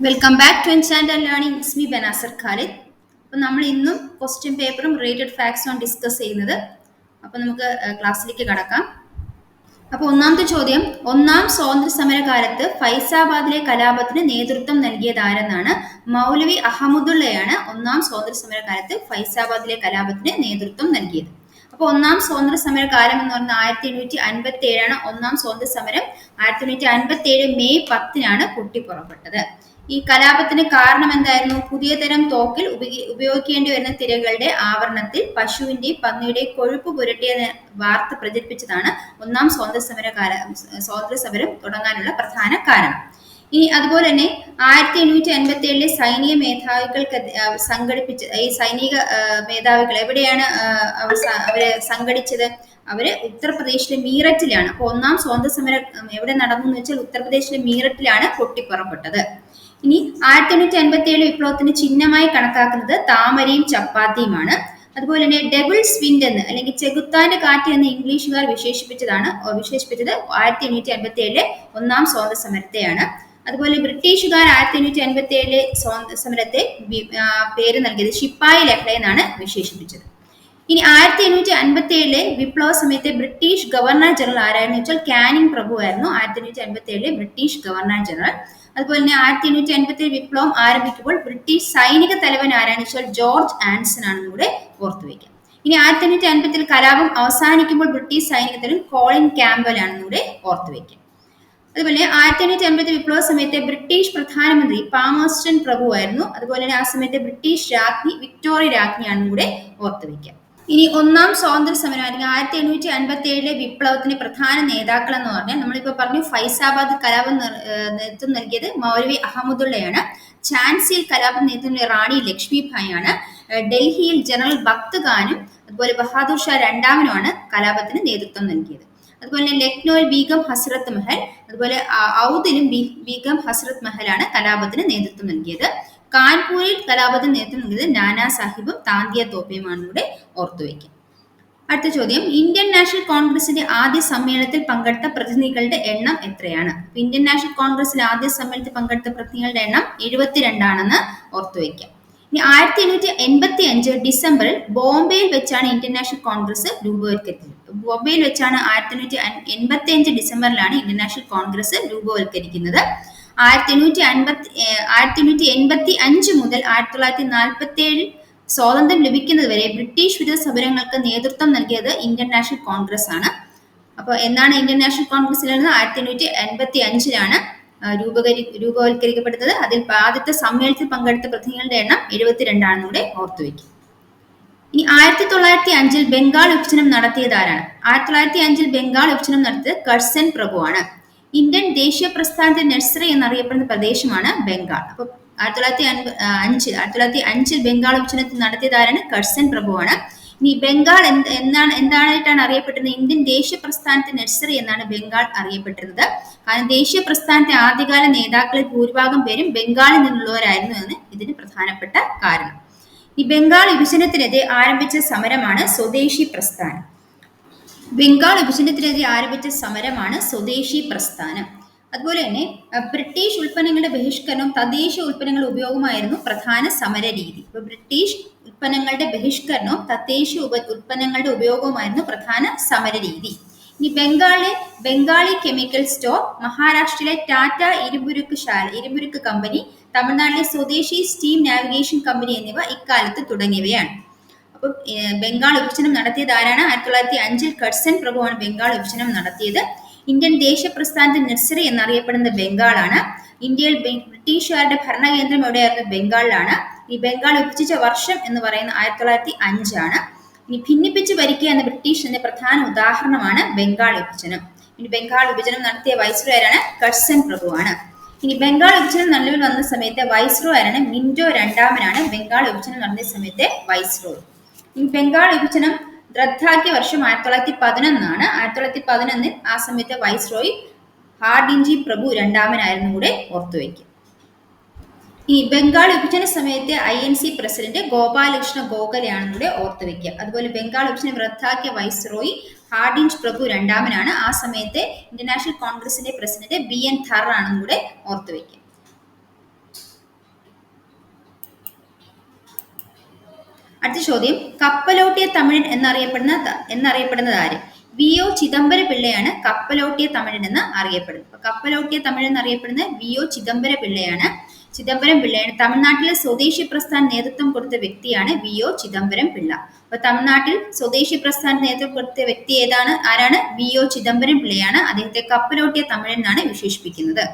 Welcome back to enchanted and learning it's me Banasar Khalid അപ്പം നമ്മൾ ഇന്നും question പേപ്പറും റിലേറ്റഡ് ഫാക്ട്സും ഡിസ്കസ് ചെയ്യുന്നത്. അപ്പം നമുക്ക് ക്ലാസ്സിലേക്ക് കടക്കാം. അപ്പോൾ ഒന്നാമത്തെ ചോദ്യം ഒന്നാം സ്വാതന്ത്ര്യ സമരകാലത്ത് ഫൈസാബാദിലെ കലാപത്തിന് നേതൃത്വം നൽകിയത് ആരെന്നാണ്? മൗലവി അഹമ്മദുള്ളയാണ് ഒന്നാം സ്വാതന്ത്ര്യ സമരകാലത്ത് ഫൈസാബാദിലെ കലാപത്തിന് നേതൃത്വം നൽകിയത്. അപ്പോൾ ഒന്നാം സ്വാതന്ത്ര്യ സമര കാലം എന്ന് പറയുന്നത് ആയിരത്തി എണ്ണൂറ്റി അൻപത്തി ഏഴാണ് ഒന്നാം സ്വാതന്ത്ര്യ സമരം ആയിരത്തി എണ്ണൂറ്റി അൻപത്തി ഏഴ് മെയ് പത്തിനാണ് പൊട്ടിപ്പുറപ്പെട്ടത് ഈ കലാപത്തിന് കാരണം എന്തായിരുന്നു? പുതിയ തരം തോക്കിൽ ഉപയോഗിക്കേണ്ടി വരുന്ന തിരകളുടെ ആവരണത്തിൽ പശുവിന്റെ പന്നിയുടെ കൊഴുപ്പ് പുരട്ടിയ വാർത്ത പ്രചരിപ്പിച്ചതാണ് ഒന്നാം സ്വാതന്ത്ര്യ സമര കാല സ്വാതന്ത്ര്യ സമരം തുടങ്ങാനുള്ള പ്രധാന കാരണം. ഇനി അതുപോലെ തന്നെ ആയിരത്തി എണ്ണൂറ്റി അൻപത്തി ഏഴിലെ സൈനിക മേധാവികൾക്ക് സംഘടിപ്പിച്ച ഈ സൈനിക മേധാവികൾ എവിടെയാണ് അവർ അവർ സംഘടിച്ചത്? അവർ ഉത്തർപ്രദേശിലെ മീററ്റിലാണ്. അപ്പോൾ ഒന്നാം സ്വാതന്ത്ര്യ സമരം എവിടെ നടന്നു എന്ന് വെച്ചാൽ ഉത്തർപ്രദേശിലെ മീററ്റിലാണ് പൊട്ടിപ്പുറപ്പെട്ടത്. ഇനി ആയിരത്തി എണ്ണൂറ്റി അൻപത്തി ഏഴ് വിപ്ലവത്തിന് ചിഹ്നമായി കണക്കാക്കുന്നത് താമരയും ചപ്പാത്തിയുമാണ്. അതുപോലെ തന്നെ ഡബിൾ വിൻഡ് എന്ന് അല്ലെങ്കിൽ ചെകുത്താന്റെ കാറ്റ് എന്ന് ഇംഗ്ലീഷുകാർ വിശേഷിപ്പിച്ചതാണ് വിശേഷിപ്പിച്ചത് ആയിരത്തി എണ്ണൂറ്റി അൻപത്തി ഏഴിലെ ഒന്നാം സ്വാതന്ത്ര്യ സമരത്തെയാണ് അതുപോലെ ബ്രിട്ടീഷുകാർ ആയിരത്തി എണ്ണൂറ്റി അൻപത്തി ഏഴിലെ സ്വാതന്ത്ര്യ സമരത്തെ പേര് നൽകിയത് ഷിപ്പായി ലഹള എന്നാണ് വിശേഷിപ്പിച്ചത്. ഇനി ആയിരത്തി എണ്ണൂറ്റി അൻപത്തി ഏഴിലെ വിപ്ലവ സമയത്തെ ബ്രിട്ടീഷ് ഗവർണർ ജനറൽ ആരായിരുന്നു വെച്ചാൽ കാനിങ് പ്രഭു ആയിരുന്നു. ആയിരത്തി എണ്ണൂറ്റി അൻപത്തി ഏഴിലെ ബ്രിട്ടീഷ് ഗവർണർ ജനറൽ. അതുപോലെ തന്നെ ആയിരത്തി എണ്ണൂറ്റി അൻപത്തി ഏഴ് വിപ്ലവം ആരംഭിക്കുമ്പോൾ ബ്രിട്ടീഷ് സൈനിക തലവൻ ആരാണെന്ന് വെച്ചാൽ ജോർജ് ആൻസൺ ആണെന്ന് കൂടെ ഓർത്തുവെക്കാം ഇനി ആയിരത്തി എണ്ണൂറ്റി അൻപത്തിൽ കലാപം അവസാനിക്കുമ്പോൾ ബ്രിട്ടീഷ് സൈനികത്തിലും കോളിൻ ക്യാമ്പൽ ആണെന്ന് ഓർത്തുവെക്കാം അതുപോലെ ആയിരത്തി എണ്ണൂറ്റി അമ്പത്തി വിപ്ലവ സമയത്തെ ബ്രിട്ടീഷ് പ്രധാനമന്ത്രി പാമോസ്റ്റൻ പ്രഭു ആയിരുന്നു. അതുപോലെ തന്നെ ആ സമയത്തെ ബ്രിട്ടീഷ് രാജ്ഞി വിക്ടോറിയ രാജ്ഞിയാണെന്ന് കൂടെ ഓർത്തുവെക്കാം ഇനി ഒന്നാം സ്വാതന്ത്ര്യ സമരം അല്ലെങ്കിൽ ആയിരത്തി എണ്ണൂറ്റി അൻപത്തി ഏഴിലെ വിപ്ലവത്തിന്റെ പ്രധാന നേതാക്കൾ എന്ന് പറഞ്ഞാൽ നമ്മളിപ്പോ പറഞ്ഞു ഫൈസാബാദ് കലാപം നേതൃത്വം നൽകിയത് മൗലവി അഹമ്മദുള്ളയാണ്. ഝാൻസിയിൽ കലാപം നേതൃത്വം റാണി ലക്ഷ്മിഭായി ആണ് ഡൽഹിയിൽ ജനറൽ ഭക്ത് ഖാനും അതുപോലെ ബഹാദൂർ ഷാ രണ്ടാമനുമാണ് കലാപത്തിന് നേതൃത്വം നൽകിയത്. അതുപോലെ തന്നെ ലക്നോയിൽ ബീഗം ഹസ്രത്ത് മഹൽ അതുപോലെ ഔദിലും ബീഗം ഹസ്രത്ത് മഹലാണ് കലാപത്തിന് നേതൃത്വം നൽകിയത്. കാൺപൂരിൽ കലാപത്തിന് നേതൃത്വം നൽകിയത് നാനാ സാഹിബും താന്തിയ തോപ്പയുമാണ് ഇവിടെ ഓർത്തുവയ്ക്കുക അടുത്ത ചോദ്യം ഇന്ത്യൻ നാഷണൽ കോൺഗ്രസിന്റെ ആദ്യ സമ്മേളനത്തിൽ പങ്കെടുത്ത പ്രതിനിധികളുടെ എണ്ണം എത്രയാണ്? ഇന്ത്യൻ നാഷണൽ കോൺഗ്രസിൽ ആദ്യ സമ്മേളനത്തിൽ പങ്കെടുത്ത പ്രതിനിധികളുടെ എണ്ണം എഴുപത്തിരണ്ടാണെന്ന് ഓർത്തുവയ്ക്കാം ഇനി ആയിരത്തി എണ്ണൂറ്റി എൺപത്തി അഞ്ച് ഡിസംബറിൽ ബോംബെയിൽ വെച്ചാണ് ഇന്ത്യൻ നാഷണൽ കോൺഗ്രസ് രൂപവത്കരിച്ചത്. ബോംബെയിൽ വെച്ചാണ് ആയിരത്തി എണ്ണൂറ്റി എൺപത്തി അഞ്ച് ഡിസംബറിലാണ് ഇന്റർനാഷണൽ കോൺഗ്രസ് രൂപവത്കരിക്കുന്നത് ആയിരത്തി എണ്ണൂറ്റി അൻപത്തി ആയിരത്തി എണ്ണൂറ്റി എൺപത്തി അഞ്ച് മുതൽ ആയിരത്തി തൊള്ളായിരത്തി നാൽപ്പത്തി ഏഴിൽ സ്വാതന്ത്ര്യം ലഭിക്കുന്നതുവരെ ബ്രിട്ടീഷ് വിരുദ്ധ സമരങ്ങൾക്ക് നേതൃത്വം നൽകിയത് ഇന്റർനാഷണൽ നാഷണൽ കോൺഗ്രസ് ആണ്. അപ്പോൾ എന്നാണ് ഇന്റർനാഷണൽ കോൺഗ്രസ് ആയിരത്തി എണ്ണൂറ്റി എൺപത്തി അഞ്ചിലാണ് രൂപകരി രൂപവത്കരിക്കപ്പെടുന്നത് അതിൽ ആദ്യത്തെ സമ്മേളനത്തിൽ പങ്കെടുത്ത പ്രതിനിധികളുടെ എണ്ണം എഴുപത്തിരണ്ടാണെന്നൂടെ ഓർത്തു ഓർത്തുവെക്കും ഇനി ആയിരത്തി തൊള്ളായിരത്തി അഞ്ചിൽ ബംഗാൾ വിഭജനം നടത്തിയതാരാണ്? ആയിരത്തി തൊള്ളായിരത്തി അഞ്ചിൽ ബംഗാൾ വിഭജനം നടത്തിയത് കഴ്സൻ പ്രഭുവാണ്. ഇന്ത്യൻ ദേശീയ പ്രസ്ഥാനത്തിന്റെ നഴ്സറി എന്നറിയപ്പെടുന്ന പ്രദേശമാണ് ബംഗാൾ. അപ്പൊ ആയിരത്തി തൊള്ളായിരത്തി അഞ്ചിൽ ആയിരത്തി തൊള്ളായിരത്തി അഞ്ചിൽ ബംഗാൾ വിഭജനത്തിൽ നടത്തിയതാരാണ്? കഴ്സൻ പ്രഭുവാണ്. ഇനി ബംഗാൾ എന്ത് എന്താണ് എന്താണായിട്ടാണ് അറിയപ്പെട്ടിരുന്നത്? ഇന്ത്യൻ ദേശീയ പ്രസ്ഥാനത്തെ നഴ്സറി എന്നാണ് ബംഗാൾ അറിയപ്പെട്ടിരുന്നത്. കാരണം ദേശീയ പ്രസ്ഥാനത്തെ ആദ്യകാല നേതാക്കളിൽ ഭൂരിഭാഗം പേരും ബംഗാളിൽ നിന്നുള്ളവരായിരുന്നു എന്ന് ഇതിന് പ്രധാനപ്പെട്ട കാരണം. ഈ ബംഗാൾ വിഭജനത്തിനെതിരെ ആരംഭിച്ച സമരമാണ് സ്വദേശി പ്രസ്ഥാനം. ബംഗാൾ വിഭജനത്തിനെതിരെ ആരംഭിച്ച സമരമാണ് സ്വദേശി പ്രസ്ഥാനം. അതുപോലെ തന്നെ ബ്രിട്ടീഷ് ഉൽപ്പന്നങ്ങളുടെ ബഹിഷ്കരണവും തദ്ദേശീയ ഉൽപ്പന്നങ്ങളുടെ ഉപയോഗമായിരുന്നു പ്രധാന സമര രീതി. ഇപ്പൊ ബ്രിട്ടീഷ് ഉൽപ്പന്നങ്ങളുടെ ബഹിഷ്കരണവും തദ്ദേശീയ ഉപ ഉൽപ്പന്നങ്ങളുടെ ഉപയോഗവുമായിരുന്നു പ്രധാന സമര രീതി. ഇനി ബംഗാളിലെ ബംഗാളി കെമിക്കൽ സ്റ്റോർ മഹാരാഷ്ട്രയിലെ ടാറ്റ ഇരുമ്പുരുക്ക് ശാല ഇരുമ്പുരുക്ക് കമ്പനി തമിഴ്നാട്ടിലെ സ്വദേശി സ്റ്റീം നാവിഗേഷൻ കമ്പനി എന്നിവ ഇക്കാലത്ത് തുടങ്ങിയവയാണ്. അപ്പം ബംഗാൾ വിഭജനം നടത്തിയത് ആരാണ്? ആയിരത്തി തൊള്ളായിരത്തി അഞ്ചിൽ കഡ്സൺ പ്രഭുവാണ് ബംഗാൾ വിഭജനം നടത്തിയത്. ഇന്ത്യൻ ദേശീയ പ്രസ്ഥാനത്തിന്റെ നഴ്സറി എന്നറിയപ്പെടുന്ന ബംഗാളാണ്. ഇന്ത്യയിൽ ബ്രിട്ടീഷുകാരുടെ ഭരണകേന്ദ്രം എവിടെയായിരുന്നു? ബംഗാളിലാണ്. ഈ ബംഗാൾ വിഭജിച്ച വർഷം എന്ന് പറയുന്നത് ആയിരത്തി തൊള്ളായിരത്തി അഞ്ചാണ്. ഇനി ഭിന്നിപ്പിച്ച് ഭരിക്കുക എന്ന ബ്രിട്ടീഷിന്റെ പ്രധാന ഉദാഹരണമാണ് ബംഗാൾ വിഭജനം. ഇനി ബംഗാൾ വിഭജനം നടത്തിയ വൈസ്രോയരാണ് കഡ്സൺ പ്രഭുവാണ്. ഇനി ബംഗാൾ വിഭജനം നിലവിൽ വന്ന സമയത്തെ വൈസ്രോയരാണ് മിന്റോ രണ്ടാമനാണ്. ബംഗാൾ വിഭജനം നടന്ന സമയത്തെ വൈസ്രോ ഇനി ബംഗാൾ വിഭജനം റദ്ദാക്കിയ വർഷം ആയിരത്തി തൊള്ളായിരത്തി പതിനൊന്നാണ് ആയിരത്തി തൊള്ളായിരത്തി പതിനൊന്നിൽ ആ സമയത്തെ വൈസ്രോയി ഹാർഡിൻജി പ്രഭു രണ്ടാമനായിരുന്നു കൂടെ ഓർത്തുവെക്കും ഈ ബംഗാൾ വിഭജന സമയത്തെ I N C president Gopalakrishna ഗോഖലെയാണെന്നൂടെ ഓർത്തുവെക്കുക അതുപോലെ ബംഗാൾ വിഭജനം റദ്ദാക്കിയ വൈസ്രോയി ഹാർഡിൻഷ് പ്രഭു രണ്ടാമനാണ്. ആ സമയത്തെ ഇന്റർനാഷണൽ കോൺഗ്രസിന്റെ പ്രസിഡന്റ് ബി എൻ ഥർ ആണെന്നും കൂടെ ഓർത്തുവെക്കും അടുത്ത ചോദ്യം. കപ്പലോട്ടിയ തമിഴൻ എന്നറിയപ്പെടുന്ന എന്നറിയപ്പെടുന്നത് ആര്? വി ഒ ചിദംബര പിള്ളയാണ് കപ്പലോട്ടിയ തമിഴൻ എന്ന് അറിയപ്പെടുന്നത്. കപ്പലോട്ടിയ തമിഴൻ എന്നറിയപ്പെടുന്ന വി ഒ ചിദംബര പിള്ളയാണ് ചിദംബരം പിള്ളയാണ്. തമിഴ്നാട്ടിലെ സ്വദേശി പ്രസ്ഥാന നേതൃത്വം കൊടുത്ത വ്യക്തിയാണ് വി ഒ ചിദംബരം പിള്ള. അപ്പൊ തമിഴ്നാട്ടിൽ സ്വദേശി പ്രസ്ഥാന നേതൃത്വം കൊടുത്ത വ്യക്തി ഏതാണ്? ആരാണ്? വി ഒ ചിദംബരം പിള്ളയാണ്. അദ്ദേഹത്തെ കപ്പലോട്ടിയ തമിഴൻ എന്നാണ് വിശേഷിപ്പിക്കുന്നത്.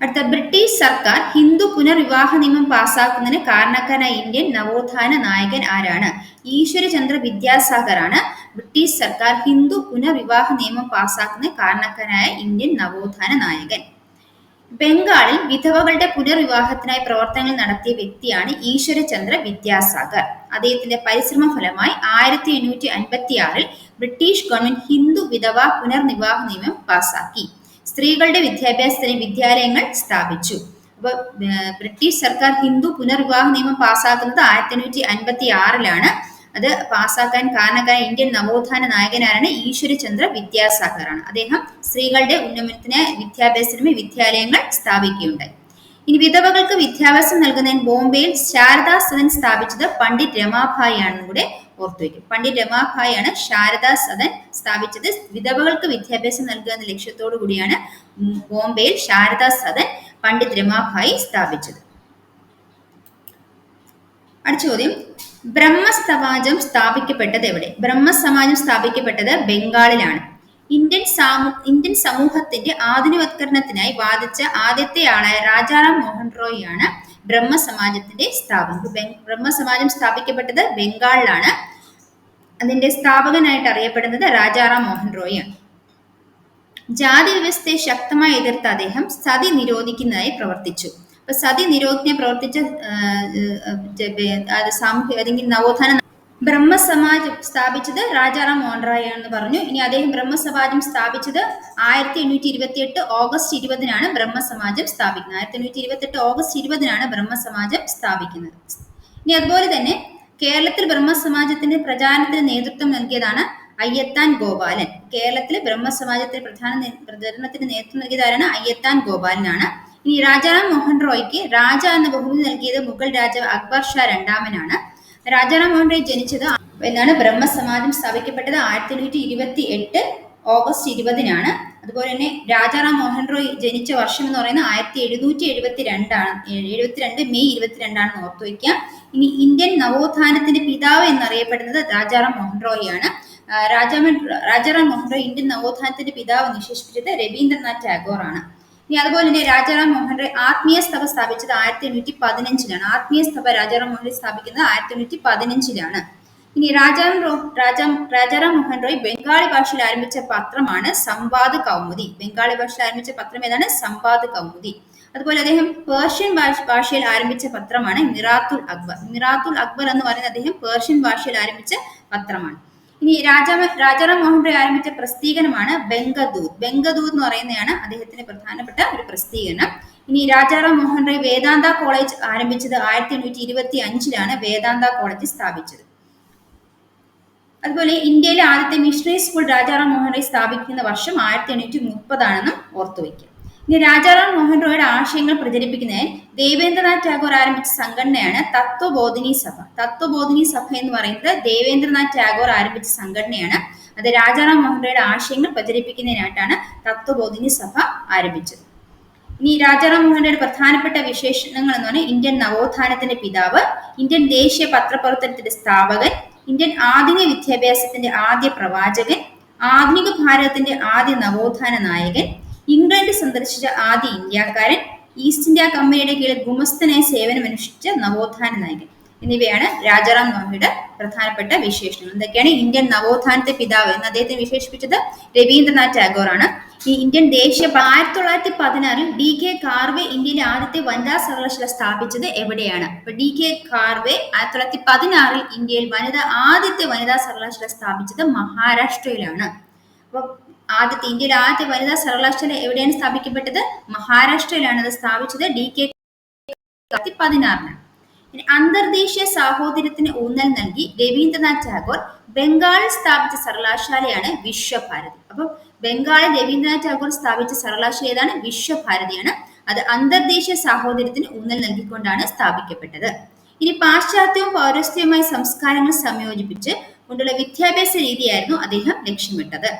അടുത്ത ബ്രിട്ടീഷ് സർക്കാർ ഹിന്ദു പുനർവിവാഹ നിയമം പാസാക്കുന്നതിന് കാരണക്കാരായ ഇന്ത്യൻ നവോത്ഥാന നായകൻ ആരാണ്? ഈശ്വരചന്ദ്ര വിദ്യാസാഗർ ആണ്. ബ്രിട്ടീഷ് സർക്കാർ ഹിന്ദു പുനർവിവാഹ നിയമം പാസാക്കുന്ന കാരണക്കാരനായ ഇന്ത്യൻ നവോത്ഥാന നായകൻ. ബംഗാളിൽ വിധവകളുടെ പുനർവിവാഹത്തിനായി പ്രവർത്തനങ്ങൾ നടത്തിയ വ്യക്തിയാണ് ഈശ്വരചന്ദ്ര വിദ്യാസാഗർ. അദ്ദേഹത്തിന്റെ പരിശ്രമ ഫലമായി ആയിരത്തി എണ്ണൂറ്റി അൻപത്തി ആറിൽ ബ്രിട്ടീഷ് ഗവൺമെന്റ് ഹിന്ദു വിധവ പുനർനിവാഹ നിയമം പാസാക്കി. സ്ത്രീകളുടെ വിദ്യാഭ്യാസത്തിന് വിദ്യാലയങ്ങൾ സ്ഥാപിച്ചു. അപ്പൊ ബ്രിട്ടീഷ് സർക്കാർ ഹിന്ദു പുനർവിവാഹ നിയമം പാസാക്കുന്നത് ആയിരത്തി എണ്ണൂറ്റി അൻപത്തി ആറിലാണ് അത് പാസ്സാക്കാൻ കാരണക്കാരൻ ഇന്ത്യൻ നവോത്ഥാന നായകനാരാണ് ഈശ്വരചന്ദ്ര വിദ്യാസാഗർ ആണ് അദ്ദേഹം സ്ത്രീകളുടെ ഉന്നമനത്തിന് വിദ്യാഭ്യാസത്തിനും വിദ്യാലയങ്ങൾ സ്ഥാപിക്കുകയുണ്ടായി. ഇനി വിധവകൾക്ക് വിദ്യാഭ്യാസം നൽകുന്നതിന് ബോംബെയിൽ ശാരദാ സദൻ സ്ഥാപിച്ചത് പണ്ഡിറ്റ് രമാഭായി ആണെന്ന് കൂടെ ഓർത്തുവയ്ക്കും പണ്ഡിറ്റ് രമാഭായി ആണ് ശാരദാ സദൻ സ്ഥാപിച്ചത്. വിധവകൾക്ക് വിദ്യാഭ്യാസം നൽകുക എന്ന ലക്ഷ്യത്തോടു കൂടിയാണ് ബോംബെയിൽ ശാരദാ സദൻ പണ്ഡിറ്റ് രമാഭായി സ്ഥാപിച്ചത്. അടുത്ത ചോദ്യം. ബ്രഹ്മസമാജം സ്ഥാപിക്കപ്പെട്ടത് എവിടെ? ബ്രഹ്മസമാജം സ്ഥാപിക്കപ്പെട്ടത് ബംഗാളിലാണ്. ഇന്ത്യൻ സാമൂ ഇന്ത്യൻ സമൂഹത്തിന്റെ ആധുനികവത്കരണത്തിനായി വാദിച്ച ആദ്യത്തെ ആളായ രാജാറാം മോഹൻ റോയ് ആണ് ബ്രഹ്മസമാജത്തിന്റെ ബെങ്- ബ്രഹ്മസമാജം സ്ഥാപിക്കപ്പെട്ടത് ബംഗാളിലാണ്. അതിന്റെ സ്ഥാപകനായിട്ട് അറിയപ്പെടുന്നത് രാജാറാം മോഹൻ റോയ് ആണ്. ജാതി വ്യവസ്ഥയെ ശക്തമായി എതിർത്ത അദ്ദേഹം സതി നിരോധിക്കുന്നതായി പ്രവർത്തിച്ചു. അപ്പൊ സതി നിരോധന പ്രവർത്തിച്ച സാമൂഹ്യ അല്ലെങ്കിൽ നവോത്ഥാന ബ്രഹ്മസമാജം സ്ഥാപിച്ചത് രാജാറാം മോഹൻ എന്ന് പറഞ്ഞു. ഇനി അദ്ദേഹം ബ്രഹ്മസമാജം സ്ഥാപിച്ചത് ആയിരത്തി എണ്ണൂറ്റി ഇരുപത്തി എട്ട് ഓഗസ്റ്റ് ഇരുപതിനാണ് ബ്രഹ്മസമാജം സ്ഥാപിക്കുന്നത്. ആയിരത്തി എണ്ണൂറ്റി ഇരുപത്തി എട്ട് ഓഗസ്റ്റ് ഇരുപതിനാണ് ബ്രഹ്മസമാജം സ്ഥാപിക്കുന്നത്. ഇനി അതുപോലെ തന്നെ കേരളത്തിൽ ബ്രഹ്മസമാജത്തിന്റെ പ്രചാരണത്തിന് നേതൃത്വം നൽകിയതാണ് അയ്യത്താൻ ഗോപാലൻ. കേരളത്തിൽ ബ്രഹ്മസമാജത്തിന് പ്രധാന പ്രചരണത്തിന് നേതൃത്വം നൽകിയതാരാണ് അയ്യത്താൻ ഗോപാലനാണ്. ഇനി രാജാറാം മോഹൻ റോയ്ക്ക് രാജ എന്ന ബഹുമതി നൽകിയത് മുഗൾ രാജാവ് അക്ബർ ഷാ രണ്ടാമനാണ്. രാജാറാം മോഹൻ റോയ് ജനിച്ചത് എന്നാണ് ബ്രഹ്മസമാജം സ്ഥാപിക്കപ്പെട്ടത് ആയിരത്തി എണ്ണൂറ്റി ഇരുപത്തി എട്ട് ഓഗസ്റ്റ് ഇരുപതിനാണ്. അതുപോലെ തന്നെ രാജാറാം മോഹൻ റോയ് ജനിച്ച വർഷം എന്ന് പറയുന്നത് ആയിരത്തി എഴുന്നൂറ്റി എഴുപത്തി രണ്ടാണ് എഴുപത്തിരണ്ട് മെയ് ഇരുപത്തിരണ്ടാണെന്ന് ഓർത്തു വയ്ക്കുക. ഇനി ഇന്ത്യൻ നവോത്ഥാനത്തിന്റെ പിതാവ് എന്നറിയപ്പെടുന്നത് രാജാറാം മോഹൻ റോയ് ആണ്. രാജാമൻ രാജാറാം മോഹൻ റോയ് ഇന്ത്യൻ നവോത്ഥാനത്തിന്റെ പിതാവ് വിശേഷിപ്പിച്ചത് രവീന്ദ്രനാഥ് ടാഗോർ ആണ്. ഇനി അതുപോലെ തന്നെ രാജാറാം മോഹൻ റോയ് ആത്മീയ സഭ സ്ഥാപിച്ചത് ആയിരത്തി എണ്ണൂറ്റി പതിനഞ്ചിലാണ് ആത്മീയ സഭ രാജാറാം മോഹൻ റോയ് സ്ഥാപിക്കുന്നത് ആയിരത്തി എണ്ണൂറ്റി പതിനഞ്ചിലാണ് ഇനി രാജാറാം റോ രാജാ രാജാറാം മോഹൻ റോയ് ബംഗാളി ഭാഷയിൽ ആരംഭിച്ച പത്രമാണ് സംവാദ് കൗമുദി. ബംഗാളി ഭാഷയിൽ ആരംഭിച്ച പത്രം ഏതാണ്? സംവാദ് കൗമുദി. അതുപോലെ അദ്ദേഹം പേർഷ്യൻ ഭാഷ ഭാഷയിൽ ആരംഭിച്ച പത്രമാണ് മിറാത്തുൽ അക്ബർ. മിറാത്തുൽ അക്ബർ എന്ന് പറയുന്ന അദ്ദേഹം പേർഷ്യൻ ഭാഷയിൽ ആരംഭിച്ച പത്രമാണ്. ഇനി രാജാ രാജാറാം മോഹൻ റോയ് ആരംഭിച്ച പ്രസിദ്ധീകരണമാണ് ബംഗദൂത്. ബംഗദൂത് എന്ന് പറയുന്നതാണ് അദ്ദേഹത്തിന്റെ പ്രധാനപ്പെട്ട ഒരു പ്രസിദ്ധീകരണം ഇനി രാജാറാം മോഹൻ റോയ് വേദാന്ത കോളേജ് ആരംഭിച്ചത് ആയിരത്തി എണ്ണൂറ്റി ഇരുപത്തി അഞ്ചിലാണ് വേദാന്ത കോളേജ് സ്ഥാപിച്ചത്. അതുപോലെ ഇന്ത്യയിലെ ആദ്യത്തെ മിഷണറി സ്കൂൾ രാജാറാം മോഹൻ റോയ് സ്ഥാപിക്കുന്ന വർഷം ആയിരത്തി എണ്ണൂറ്റി മുപ്പതാണെന്നും ഓർത്തുവയ്ക്കും ഇനി രാജാറാം മോഹൻ റോയുടെ ആശയങ്ങൾ പ്രചരിപ്പിക്കുന്നതിന് ദേവേന്ദ്രനാഥ് ടാഗോർ ആരംഭിച്ച സംഘടനയാണ് തത്വബോധിനി സഭ. തത്വബോധിനി സഭ എന്ന് പറയുന്നത് ദേവേന്ദ്രനാഥ് ടാഗോർ ആരംഭിച്ച സംഘടനയാണ്. അത് രാജാറാം മോഹൻ റോയുടെ ആശയങ്ങൾ പ്രചരിപ്പിക്കുന്നതിനായിട്ടാണ് തത്വബോധിനി സഭ ആരംഭിച്ചത്. ഇനി രാജാറാം മോഹൻ റോയുടെ പ്രധാനപ്പെട്ട വിശേഷണങ്ങൾ എന്ന് പറഞ്ഞാൽ ഇന്ത്യൻ നവോത്ഥാനത്തിന്റെ പിതാവ് ഇന്ത്യൻ ദേശീയ പത്രപ്രവർത്തനത്തിന്റെ സ്ഥാപകൻ ഇന്ത്യൻ ആധുനിക വിദ്യാഭ്യാസത്തിന്റെ ആദ്യ പ്രവാചകൻ ആധുനിക ഭാരതത്തിന്റെ ആദ്യ നവോത്ഥാന നായകൻ ഇംഗ്ലണ്ട് സന്ദർശിച്ച ആദ്യ ഇന്ത്യക്കാരൻ ഈസ്റ്റ് ഇന്ത്യ കമ്പനിയുടെ കീഴിൽ ഗുമസ്തനായി സേവനമനുഷ്ഠിച്ച നവോത്ഥാന നായകൻ. എന്നിവയാണ് രാജാറാം മോഹയുടെ പ്രധാനപ്പെട്ട വിശേഷണങ്ങൾ. എന്തൊക്കെയാണ് ഇന്ത്യൻ നവോത്ഥാനത്തെ പിതാവ് എന്ന് അദ്ദേഹത്തെ വിശേഷിപ്പിച്ചത്? രവീന്ദ്രനാഥ് ടാഗോർ ആണ്. ഈ ഇന്ത്യൻ ദേശീയ ആയിരത്തി തൊള്ളായിരത്തി പതിനാറിൽ ഡി കെ കാർവെ ഇന്ത്യയിലെ ആദ്യത്തെ വനിതാ സർവകലാശാല സ്ഥാപിച്ചത് എവിടെയാണ്? അപ്പൊ ഡി കെ കാർവെ ആയിരത്തി തൊള്ളായിരത്തി പതിനാറിൽ ഇന്ത്യയിൽ വനിത ആദ്യത്തെ വനിതാ സർവകലാശാല സ്ഥാപിച്ചത് മഹാരാഷ്ട്രയിലാണ്. അപ്പൊ ആദ്യത്തെ ഇന്ത്യയിലെ ആദ്യത്തെ വനിതാ സർവകലാശാല എവിടെയാണ് സ്ഥാപിക്കപ്പെട്ടത്? മഹാരാഷ്ട്രയിലാണ് അത് സ്ഥാപിച്ചത്. ഡി കെ പതിനാറിനാണ് അന്തർദേശീയ സാഹോദര്യത്തിന് ഊന്നൽ നൽകി രവീന്ദ്രനാഥ് ടാഗോർ ബംഗാളിൽ സ്ഥാപിച്ച സർവകലാശാലയാണ് വിശ്വഭാരതി. അപ്പൊ ബംഗാളിൽ രവീന്ദ്രനാഥ് ടാഗോർ സ്ഥാപിച്ച സർവകലാശാല ഏതാണ്? വിശ്വഭാരതിയാണ്. അത് അന്തർദേശീയ സാഹോദര്യത്തിന് ഊന്നൽ നൽകിക്കൊണ്ടാണ് സ്ഥാപിക്കപ്പെട്ടത്. ഇനി പാശ്ചാത്യവും പൗരസ്ത്യവുമായ സംസ്കാരങ്ങൾ സംയോജിപ്പിച്ച് കൊണ്ടുള്ള വിദ്യാഭ്യാസ രീതിയായിരുന്നു അദ്ദേഹം ലക്ഷ്യമിട്ടത്.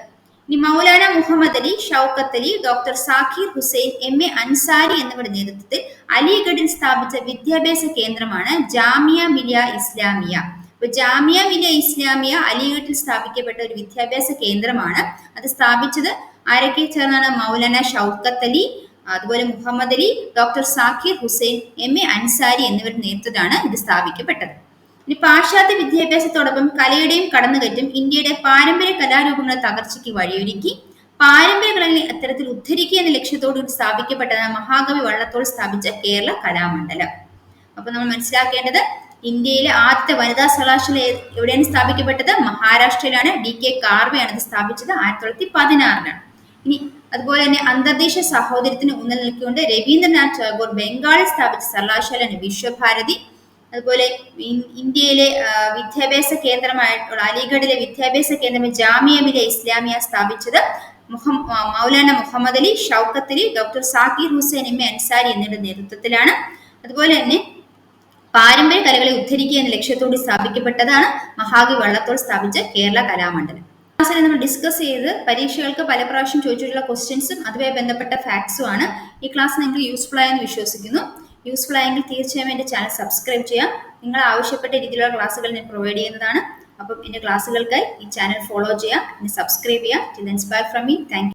ഇനി Maulana Muhammad Ali Shaukat Ali doctor Zakir Hussain M A Ansari എന്നിവരുടെ നേതൃത്വത്തിൽ അലിഗഡിൽ സ്ഥാപിച്ച വിദ്യാഭ്യാസ കേന്ദ്രമാണ് ജാമിയ മിലിയ ഇസ്ലാമിയ. അപ്പൊ ജാമിയ മിലിയ ഇസ്ലാമിയ അലിഗഡിൽ സ്ഥാപിക്കപ്പെട്ട ഒരു വിദ്യാഭ്യാസ കേന്ദ്രമാണ്. അത് സ്ഥാപിച്ചത് ആരൊക്കെ ചേർന്നാണ്? മൗലാന ഷൗക്കത്ത് അലി അതുപോലെ Muhammad Ali doctor Zakir Hussain M A Ansari എന്നിവരുടെ നേതൃത്വത്തിലാണ് ഇത് സ്ഥാപിക്കപ്പെട്ടത്. ഇനി പാശ്ചാത്യ വിദ്യാഭ്യാസത്തോടൊപ്പം കലയുടെയും കടന്നുകയറ്റം ഇന്ത്യയുടെ പാരമ്പര്യ കലാരൂപങ്ങളെ തകർച്ചയ്ക്ക് വഴിയൊരുക്കി. പാരമ്പര്യ അത്തരത്തിൽ ഉദ്ധരിക്കുക എന്ന ലക്ഷ്യത്തോടുകൂടി സ്ഥാപിക്കപ്പെട്ടതാണ് മഹാകവി വള്ളത്തോൾ സ്ഥാപിച്ച കേരള കലാമണ്ഡലം. അപ്പൊ നമ്മൾ മനസ്സിലാക്കേണ്ടത് ഇന്ത്യയിലെ ആദ്യത്തെ വനിതാ സർവകലാശാല എവിടെയാണ് സ്ഥാപിക്കപ്പെട്ടത്? മഹാരാഷ്ട്രയിലാണ്. ഡി കെ കാർവെയാണ് ഇത് സ്ഥാപിച്ചത് ആയിരത്തി തൊള്ളായിരത്തി പതിനാറിനാണ്. ഇനി അതുപോലെ തന്നെ അന്തർദേശ സഹോദരത്തിന് ഊന്നൽ നൽകിക്കൊണ്ട് രവീന്ദ്രനാഥ് ടാഗോർ ബംഗാളിൽ സ്ഥാപിച്ച സർവകലാശാലയാണ് വിശ്വഭാരതി. അതുപോലെ ഇന്ത്യയിലെ വിദ്യാഭ്യാസ കേന്ദ്രമായിട്ടുള്ള അലിഗഡിലെ വിദ്യാഭ്യാസ കേന്ദ്രം ജാമിയ ഇസ്ലാമിയ സ്ഥാപിച്ചത് Maulana Muhammad Ali Shaukat Ali doctor Zakir Hussain M A Ansari എന്നിവരുടെ നേതൃത്വത്തിലാണ്. അതുപോലെ തന്നെ പാരമ്പര്യ കലകളെ ഉദ്ധരിക്കുക എന്ന ലക്ഷ്യത്തോടെ സ്ഥാപിക്കപ്പെട്ടതാണ് മഹാകവി വള്ളത്തോൾ സ്ഥാപിച്ച കേരള കലാമണ്ഡലം. ക്ലാസ്സിൽ നമ്മൾ ഡിസ്കസ് ചെയ്ത് പരീക്ഷകൾക്ക് പല പ്രാവശ്യം ചോദിച്ചിട്ടുള്ള ക്വസ്റ്റ്യൻസും അതുമായി ബന്ധപ്പെട്ട ഫാക്ട്സും ആണ്. ഈ ക്ലാസ് നിങ്ങൾക്ക് യൂസ്ഫുൾ ആയെന്ന് വിശ്വസിക്കുന്നു. യൂസ്ഫുൾ ആയെങ്കിൽ തീർച്ചയായും എന്റെ ചാനൽ സബ്സ്ക്രൈബ് ചെയ്യാം. നിങ്ങൾ ആവശ്യപ്പെട്ട രീതിയിലുള്ള ക്ലാസ്സുകൾ ഞാൻ പ്രൊവൈഡ് ചെയ്യുന്നതാണ്. അപ്പം എന്റെ ക്ലാസ്സുകൾക്കായി ഈ ചാനൽ ഫോളോ ചെയ്യാം. എന്നെ സബ്സ്ക്രൈബ് ചെയ്യാം. Inspire from me thank